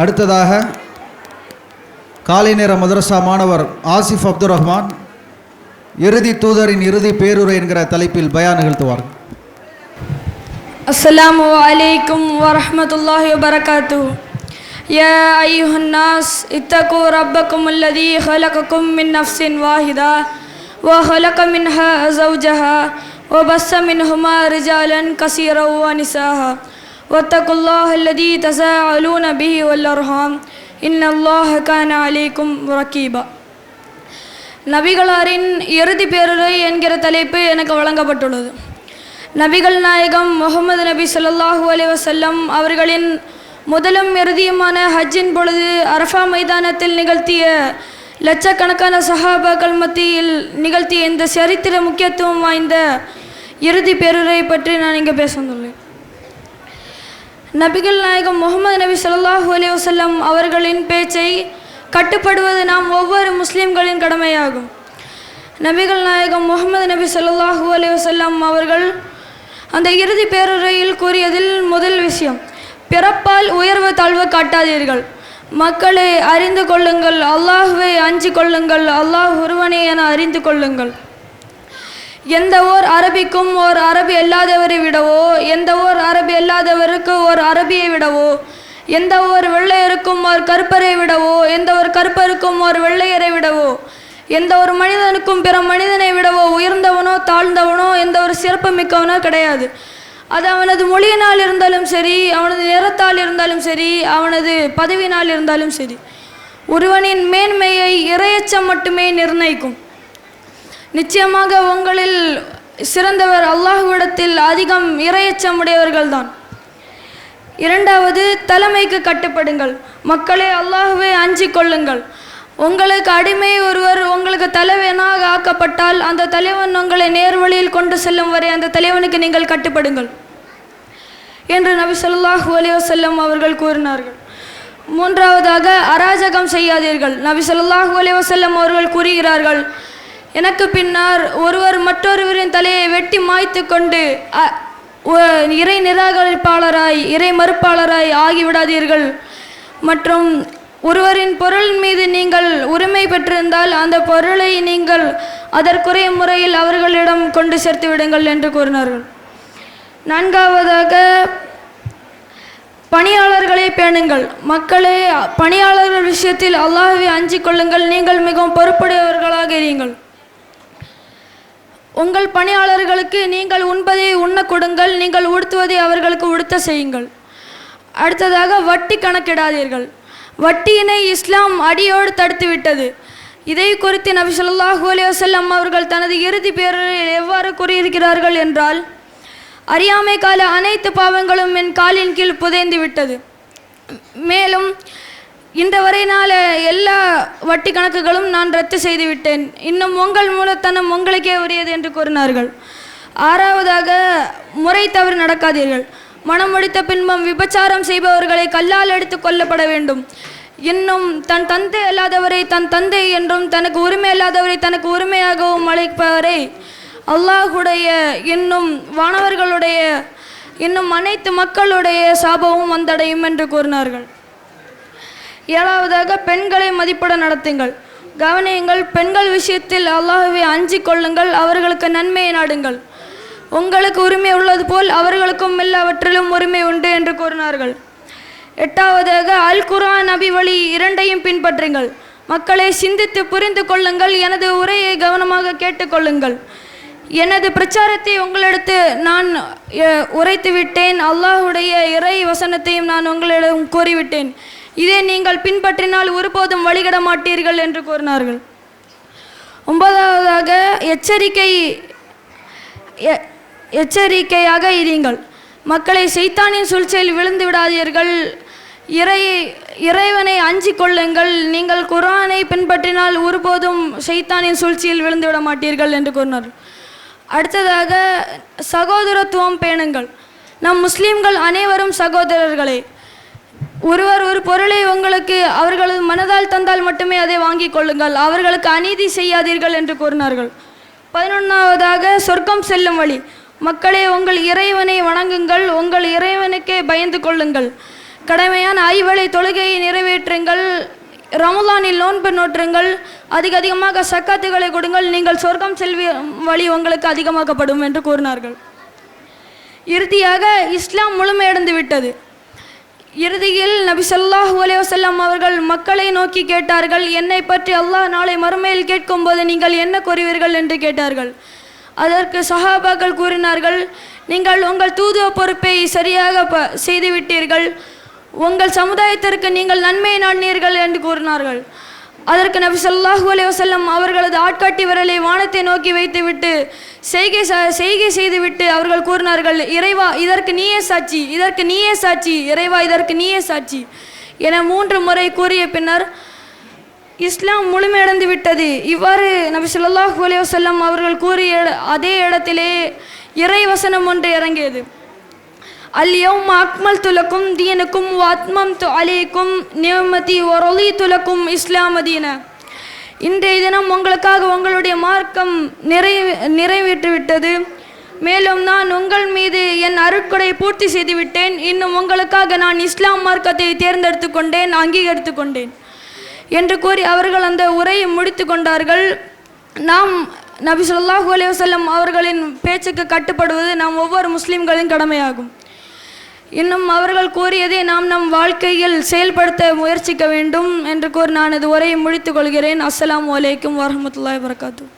அடுத்ததாக காலை நேர மதரசா மாணவர் ஆசிஃப் அப்துல் ரஹ்மான் இறுதி தூதரின் இறுதி பேருரை என்கிற தலைப்பில் பயான் நிகழ்த்துவார் السلام عليكم ورحمة الله وبركاته يا أيها الناس اتقوا ربكم الذي خلقكم من نفس واحدة وخلق منها زوجها وبث منهما رجالا كثيرا ونساء واتقوا الله الذي تساءلون به والأرحام إن الله كان عليكم رقيبا நபிகளாரின் இறுதி பேருரை என்கிற தலைப்பு எனக்கு வழங்கப்பட்டுள்ளது நபிகள் நாயகம் முகமது நபி ஸல்லல்லாஹு அலைஹி வஸல்லம் அவர்களின் முதலும் இறுதியுமான ஹஜ்ஜின் பொழுது அரஃபா மைதானத்தில் நிகழ்த்திய லட்சக்கணக்கான சஹாபாக்கள் மத்தியில் நிகழ்த்திய இந்த சரித்திர முக்கியத்துவம் வாய்ந்த இறுதி பேருரை பற்றி நான் இங்கே பேச வந்துள்ளேன் நபிகள் நாயகம் முகமது நபி சொல்லாஹு அலி வசல்லம் அவர்களின் பேச்சை கட்டுப்படுவது நாம் ஒவ்வொரு முஸ்லிம்களின் கடமையாகும். நபிகள் நாயகம் முகமது நபி சொல்லாஹு அலி வசல்லம் அவர்கள் அந்த இறுதி பேருரையில் கூறியதில் முதல் விஷயம் பிறப்பால் உயர்வு தாழ்வு காட்டாதீர்கள். மக்களை அறிந்து கொள்ளுங்கள். அல்லாஹுவை அஞ்சு கொள்ளுங்கள். அல்லாஹ் ஒருவனே என அறிந்து கொள்ளுங்கள். எந்த ஓர் அரபிக்கும் ஓர் அரபி அல்லாதவரை விடவோ எந்த ஓர் அரபி இல்லாதவருக்கு ஒரு அரபியை விடவோ எந்த ஒரு வெள்ளையருக்கும் ஒரு கருப்பரை விடவோ எந்த ஒரு கருப்பருக்கும் ஒரு வெள்ளையரை விடவோ எந்த ஒரு மனிதனுக்கும் பிற மனிதனை விடவோ உயர்ந்தவனோ தாழ்ந்தவனோ எந்த ஒரு சிறப்பு மிக்கவனோ கிடையாது. அது அவனது மொழியினால் இருந்தாலும் சரி அவனது நிறத்தால் இருந்தாலும் சரி அவனது பதவியினால் இருந்தாலும் சரி. ஒருவனின் மேன்மையை இரையச்சம் மட்டுமே நிர்ணயிக்கும். நிச்சயமாக உங்களில் சிறந்தவர் அல்லாஹுவிடத்தில் அதிகம் இரையச்சம் உடையவர்கள்தான் இரண்டாவது தலைமைக்கு கட்டுப்படுங்கள். மக்களை அல்லாஹுவை அஞ்சு கொள்ளுங்கள். உங்களுக்கு அடிமை ஒருவர் உங்களுக்கு தலைவனாக ஆக்கப்பட்டால் அந்த தலைவன் உங்களை நேர்வழியில் கொண்டு செல்லும் வரை அந்த தலைவனுக்கு நீங்கள் கட்டுப்படுங்கள். என்று நபி சொல்லாஹு அலைஹி அவர்கள் கூறினார்கள். மூன்றாவதாக அராஜகம் செய்யாதீர்கள். நபி சொல்லாஹு அலைஹி அவர்கள் கூறுகிறார்கள் எனக்கு பின்னர் ஒருவர் மற்றொருவரின் தலையை வெட்டி மாய்த்து கொண்டு அ- இறை நிராகரிப்பாளராய் இறை மறுப்பாளராய் ஆகிவிடாதீர்கள். மற்றும் ஒருவரின் பொருள் மீது நீங்கள் உரிமை பெற்றிருந்தால் அந்த பொருளை நீங்கள் அதற்குரிய முறையில் அவர்களிடம் கொண்டு சேர்த்து விடுங்கள் என்று கூறினார்கள். நான்காவதாக பணியாளர்களை பேணுங்கள். மக்களே பணியாளர்கள் விஷயத்தில் அல்லாஹ்வை அஞ்சிக் கொள்ளுங்கள். நீங்கள் மிகவும் பொறுப்புடையவர்களாக இருங்கள். உங்கள் பணியாளர்களுக்கு நீங்கள் உண்பதை உண்ண கொடுங்கள் நீங்கள் உடுத்துவதை அவர்களுக்கு உடுத்த செய்யுங்கள். அடுத்ததாக வட்டி கணக்கிடாதீர்கள். வட்டியினை இஸ்லாம் அடியோடு தடுத்துவிட்டது இதை குறித்து நபி ஸல்லல்லாஹு அலைஹி அவர்கள் தனது இறுதி பேரில் எவ்வாறு கூறியிருக்கிறார்கள் என்றால் அறியாமை கால அனைத்து பாவங்களும் என் காலின் கீழ் புதைந்து விட்டது. மேலும் இந்த வரையினால எல்லா வட்டி கணக்குகளும் நான் ரத்து செய்துவிட்டேன். இன்னும் உங்கள் மூலத்தனம் உங்களுக்கே உரியது என்று கூறினார்கள். ஆறாவதாக முறை தவறு நடக்காதீர்கள். மனம் முடித்த பின்பும் விபச்சாரம் செய்பவர்களை கல்லால் எடுத்து கொல்லப்பட வேண்டும். இன்னும் தன் தந்தை அல்லாதவரை தன் தந்தை என்றும் தனக்கு உரிமை அல்லாதவரை தனக்கு உரிமையாகவும் அழைப்பவரை அல்லாஹுடைய இன்னும் வானவர்களுடைய இன்னும் அனைத்து மக்களுடைய சாபமும் வந்தடையும் என்று கூறினார்கள். ஏழாவதாக பெண்களை மதிப்பிட நடத்துங்கள். கவனியுங்கள் பெண்கள் விஷயத்தில் அல்லாஹுவை அஞ்சிக் கொள்ளுங்கள் அவர்களுக்கு நன்மையை நாடுங்கள். உங்களுக்கு உரிமை உள்ளது போல் அவர்களுக்கும் எல்லாவற்றிலும் உரிமை உண்டு என்று கூறினார்கள். எட்டாவதாக அல் குரான் நபி வழி இரண்டையும் பின்பற்றுங்கள். மக்களை சிந்தித்து புரிந்து கொள்ளுங்கள் எனது உரையை கவனமாக கேட்டுக்கொள்ளுங்கள் எனது பிரச்சாரத்தை உங்களிடத்து நான் உரைத்து விட்டேன் அல்லாஹுடைய இறை வசனத்தையும் நான் உங்களிடம் கூறிவிட்டேன். இதை நீங்கள் பின்பற்றினால் ஒருபோதும் வழிகட மாட்டீர்கள் என்று கூறினார்கள். ஒன்பதாவதாக எச்சரிக்கை எ- எச்சரிக்கையாக இருங்கள். மக்களை சைத்தானின் சூழ்ச்சியில் விழுந்து விடாதீர்கள். இறை இறைவனை அஞ்சி கொள்ளுங்கள். நீங்கள் குரானை பின்பற்றினால் ஒருபோதும் சைத்தானின் சூழ்ச்சியில் விழுந்து விட மாட்டீர்கள் என்று கூறினார் அடுத்ததாக சகோதரத்துவம் பேணுங்கள். நம் முஸ்லீம்கள் அனைவரும் சகோதரர்களே ஒருவர் ஒரு பொருளை உங்களுக்கு அவர்களது மனதால் தந்தால் மட்டுமே அதை வாங்கிக் கொள்ளுங்கள். அவர்களுக்கு அநீதி செய்யாதீர்கள் என்று கூறினார்கள். பதினொன்றாவதாக சொர்க்கம் செல்லும் வழி. மக்களே உங்கள் இறைவனை வணங்குங்கள். உங்கள் இறைவனுக்கே பயந்து கொள்ளுங்கள். கடமையான ஐவழி தொழுகையை நிறைவேற்றுங்கள். ரமலானில் நோன்பு நோற்றுங்கள். அதிக அதிகமாக சக்காத்துகளை கொடுங்கள். நீங்கள் சொர்க்கம் செல்வி வழி உங்களுக்கு அதிகமாக்கப்படும் என்று கூறினார்கள். இறுதியாக இஸ்லாம் முழுமையடைந்து விட்டது இறுதியில் நபி சொல்லாஹு அலைஹி அவர்கள் மக்களை நோக்கி கேட்டார்கள் என்னை பற்றி அல்லாஹ் நாளை மறுமையில் கேட்கும்போது நீங்கள் என்ன கூறுவீர்கள்? என்று கேட்டார்கள். அதற்கு சஹாபாக்கள் கூறினார்கள் நீங்கள் உங்கள் தூதுவ பொறுப்பை சரியாக ப செய்துவிட்டீர்கள். உங்கள் சமுதாயத்திற்கு நீங்கள் நன்மை நாடினீர்கள் என்று கூறினார்கள். அதற்கு நபி சொல்லாஹு அலே வசல்லம் அவர்களது ஆட்காட்டி விரலை வானத்தை நோக்கி வைத்துவிட்டு செய்கை செய்கை செய்துவிட்டு அவர்கள் கூறினார்கள் இறைவா இதற்கு நீயே சாட்சி இதற்கு நீயே சாட்சி இறைவா இதற்கு நீயே சாட்சி என மூன்று முறை கூறிய பின்னர் இஸ்லாம் முழுமையடைந்து விட்டது. இவ்வாறு நபி சொல்லாஹு அலே வசல்லம் அவர்கள் கூறிய இட- அதே இடத்திலே இறை வசனம் ஒன்று இறங்கியது. اليوم أكملت لكم دينكم وأتممت عليكم نعمتي ورضيت لكم إسلام دينا. இன்றைய தினம் உங்களுக்காக உங்களுடைய மார்க்கம் நிறை நிறைவேற்றிவிட்டது மேலும் நான் உங்கள் மீது என் அருட்கொடை பூர்த்தி செய்துவிட்டேன் இன்னும் உங்களுக்காக நான் இஸ்லாம் மார்க்கத்தை தேர்ந்தெடுத்து கொண்டேன் அங்கீகரித்து கொண்டேன் என்று கூறி அவர்கள் அந்த உரையை முடித்து கொண்டார்கள். நாம் நபி சொல்லாஹு அலி வசல்லம் அவர்களின் பேச்சுக்கு கட்டுப்படுவது நாம் ஒவ்வொரு முஸ்லீம்களின் கடமையாகும். இன்னும் அவர்கள் கூறியதை நாம் நம் வாழ்க்கையில் செயல்படுத்த முயற்சிக்க வேண்டும் என்று கூறி நான் இது உரையை முடித்துக் கொள்கிறேன். அஸ்லாம் வலைக்கும் வரமத்துல்லாய் வபரகாத்துஹு.